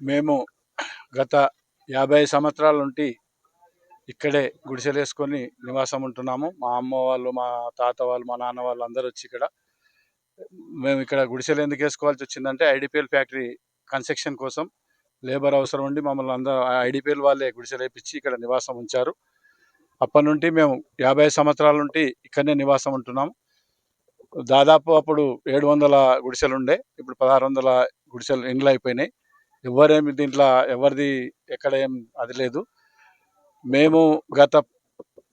మేము గత యాభై సంవత్సరాల నుండి ఇక్కడే గుడిసెలు వేసుకొని నివాసం ఉంటున్నాము మా అమ్మ వాళ్ళు మా తాత వాళ్ళు మా నాన్న వాళ్ళు అందరూ వచ్చి ఇక్కడ. మేము ఇక్కడ గుడిసెలు ఎందుకు వేసుకోవాల్సి వచ్చిందంటే ఐడిపిఎల్ ఫ్యాక్టరీ కన్స్ట్రక్షన్ కోసం లేబర్ అవసరం ఉండి మమ్మల్ని అందరూ ఐడిపిఎల్ వాళ్ళే గుడిసెలు వేపించి ఇక్కడ నివాసం ఉంచారు. అప్పటి నుండి మేము యాభై సంవత్సరాల నుండి ఇక్కడనే నివాసం ఉంటున్నాము దాదాపు అప్పుడు ఏడు వందల గుడిసెలు ఉండే ఇప్పుడు పదహారు వందల గుడిసెలు ఇండ్లు అయిపోయినాయి ఎవరేమి దీంట్లో ఎవరిది ఎక్కడ ఏం అది లేదు. మేము గత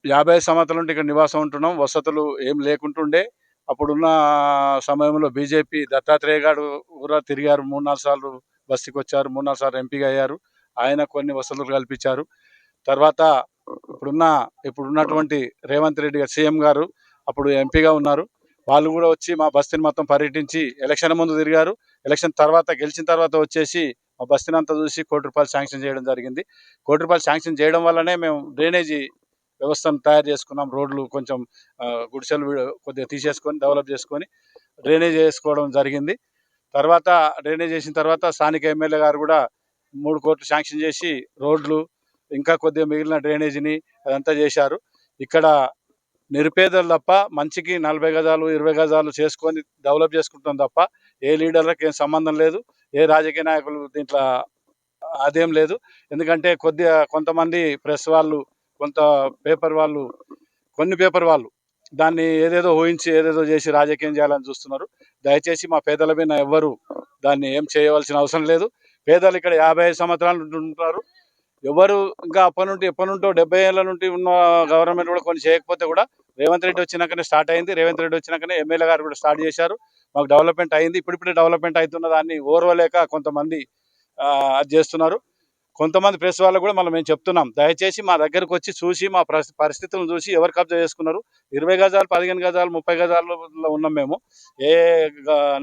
యాభై సంవత్సరాల నుండి ఇక్కడ నివాసం ఉంటున్నాం. వసతులు ఏం లేకుంటుండే. అప్పుడున్న సమయంలో బీజేపీ దత్తాత్రేయ గారు కూడా తిరిగారు. మూడు నాలుగు సార్లు బస్తీకి వచ్చారు. మూడు నాలుగు సార్లు ఎంపీగా అయ్యారు. ఆయన కొన్ని వసతులు కల్పించారు. తర్వాత ఇప్పుడున్న ఇప్పుడున్నటువంటి రేవంత్ రెడ్డి గారు సీఎం గారు అప్పుడు ఎంపీగా ఉన్నారు. వాళ్ళు కూడా వచ్చి మా బస్తీని మొత్తం పర్యటించి ఎలక్షన్ ముందు తిరిగారు. ఎలక్షన్ తర్వాత గెలిచిన తర్వాత వచ్చేసి బస్తీని అంతా చూసి కోటి రూపాయలు శాంక్షన్ చేయడం జరిగింది. కోటి రూపాయలు శాంక్షన్ చేయడం వల్లనే మేము డ్రైనేజీ వ్యవస్థను తయారు చేసుకున్నాం. రోడ్లు కొంచెం గుడిసెలు కొద్దిగా తీసేసుకొని డెవలప్ చేసుకొని డ్రైనేజ్ చేసుకోవడం జరిగింది. తర్వాత డ్రైనేజ్ చేసిన తర్వాత స్థానిక ఎమ్మెల్యే గారు కూడా మూడు కోట్లు శాంక్షన్ చేసి రోడ్లు ఇంకా కొద్దిగా మిగిలిన డ్రైనేజీని అదంతా చేశారు. ఇక్కడ నిరుపేదలు తప్ప మంచికి నలభై గజాలు ఇరవై గజాలు చేసుకొని డెవలప్ చేసుకుంటాం తప్ప ఏ లీడర్లకు ఏం సంబంధం లేదు. ఏ రాజకీయ నాయకులు దీంట్లో అదేం లేదు. ఎందుకంటే కొద్దిగా కొంతమంది ప్రెస్ వాళ్ళు కొంత పేపర్ వాళ్ళు కొన్ని పేపర్ వాళ్ళు దాన్ని ఏదేదో ఊహించి ఏదేదో చేసి రాజకీయం చేయాలని చూస్తున్నారు. దయచేసి మా పేదల మీద ఎవ్వరు దాన్ని ఏం చేయవలసిన అవసరం లేదు. పేదలు ఇక్కడ యాభై ఐదు సంవత్సరాలు ఉంటారు ఎవరు ఇంకా అప్పటి నుండి ఎప్పటి నుండో డెబ్బై ఏళ్ళ నుండి ఉన్న గవర్నమెంట్ కూడా కొన్ని చేయకపోతే కూడా రేవంత్ రెడ్డి వచ్చినాకనే స్టార్ట్ అయింది. రేవంత్ రెడ్డి వచ్చినాకనే ఎమ్మెల్యే గారు కూడా స్టార్ట్ చేశారు. మాకు డెవలప్మెంట్ అయింది. ఇప్పుడిప్పుడే డెవలప్మెంట్ అవుతున్న దాన్ని ఓర్వలేక కొంతమంది అది చేస్తున్నారు. కొంతమంది ప్రెస్ వాళ్ళకు కూడా మనం మేము చెప్తున్నాం. దయచేసి మా దగ్గరకు వచ్చి చూసి మా పరిస్థితులను చూసి ఎవరు కబ్జా చేసుకున్నారు? ఇరవై గజాలు పదిహేను గజాలు ముప్పై గజాలలో ఉన్నాం మేము. ఏ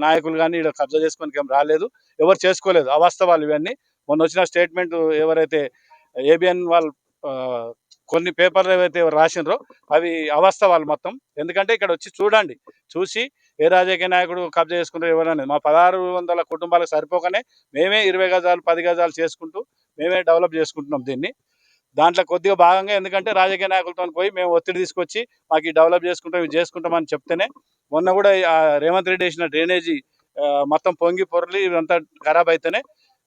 నాయకులు కానీ ఇక్కడ కబ్జా చేసుకోనికి ఏం రాలేదు. ఎవరు చేసుకోలేదు. అవాస్తవాలు ఇవన్నీ. మొన్న వచ్చిన స్టేట్మెంట్ ఎవరైతే ఏబిఎన్ వాళ్ళు కొన్ని పేపర్లు ఏవైతే రాసినారో అవి అవాస్తవాలు మొత్తం. ఎందుకంటే ఇక్కడ వచ్చి చూడండి. చూసి ఏ రాజకీయ నాయకుడు కబ్జా చేసుకుంటారు ఎవరనేది మా పదహారు వందల కుటుంబాలకు సరిపోకనే మేమే ఇరవై గజాలు పది గజాలు చేసుకుంటూ మేమే డెవలప్ చేసుకుంటున్నాం దీన్ని. దాంట్లో కొద్దిగా భాగంగా ఎందుకంటే రాజకీయ నాయకులతో పోయి మేము ఒత్తిడి తీసుకొచ్చి మాకు ఈ డెవలప్ చేసుకుంటాం ఇవి చేసుకుంటామని చెప్తేనే మొన్న కూడా రేవంత్ రెడ్డి వేసిన డ్రైనేజీ మొత్తం పొంగి పొరలి ఇదంతా ఖరాబ్ అయితేనే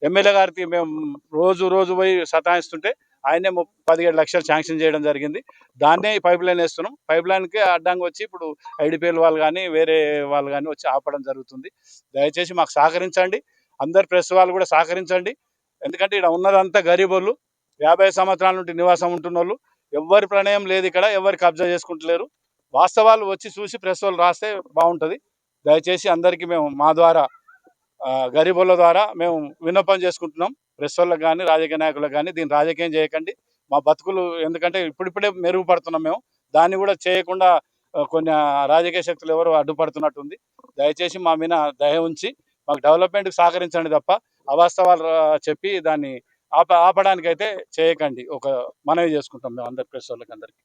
ఎమ్మెల్యే గారికి మేము రోజు రోజు పోయి సతాయిస్తుంటే ఆయనే ము- పదిహేడు లక్షలు శాంక్షన్ చేయడం జరిగింది. దాన్నే పైప్ లైన్ వేస్తున్నాం. పైప్ లైన్కి అడ్డంగా వచ్చి ఇప్పుడు ఐడిపిఎల్ వాళ్ళు కానీ వేరే వాళ్ళు కానీ వచ్చి ఆపడం జరుగుతుంది. దయచేసి మాకు సహకరించండి. అందరు ప్రెస్ వాళ్ళు కూడా సహకరించండి. ఎందుకంటే ఇక్కడ ఉన్నదంతా గరీబోళ్ళు యాభై సంవత్సరాల నుండి నివాసం ఉంటున్న వాళ్ళు ఎవరి ప్రణయం లేదు ఇక్కడ. ఎవరి కబ్జా చేసుకుంటలేరు. వాస్తవాలు వచ్చి చూసి ప్రెస్ వాళ్ళు రాస్తే బాగుంటుంది. దయచేసి అందరికీ మేము మా ద్వారా గరీబుల ద్వారా మేము విన్నపం చేసుకుంటున్నాం. ప్రెస్ వాళ్ళకి కానీ రాజకీయ నాయకులకు కానీ దీన్ని రాజకీయం చేయకండి. మా బతుకులు ఎందుకంటే ఇప్పుడిప్పుడే మెరుగుపడుతున్నాం మేము. దాన్ని కూడా చేయకుండా కొన్ని రాజకీయ శక్తులు ఎవరు అడ్డుపడుతున్నట్టుంది. దయచేసి మా మీద దయ ఉంచి మాకు డెవలప్మెంట్కి సహకరించండి తప్ప అవాస్తవాలు చెప్పి దాన్ని ఆప ఆపడానికైతే చేయకండి. ఒక మనవి చేసుకుంటాం మేము అందరి ప్రెస్ వాళ్ళకి అందరికీ.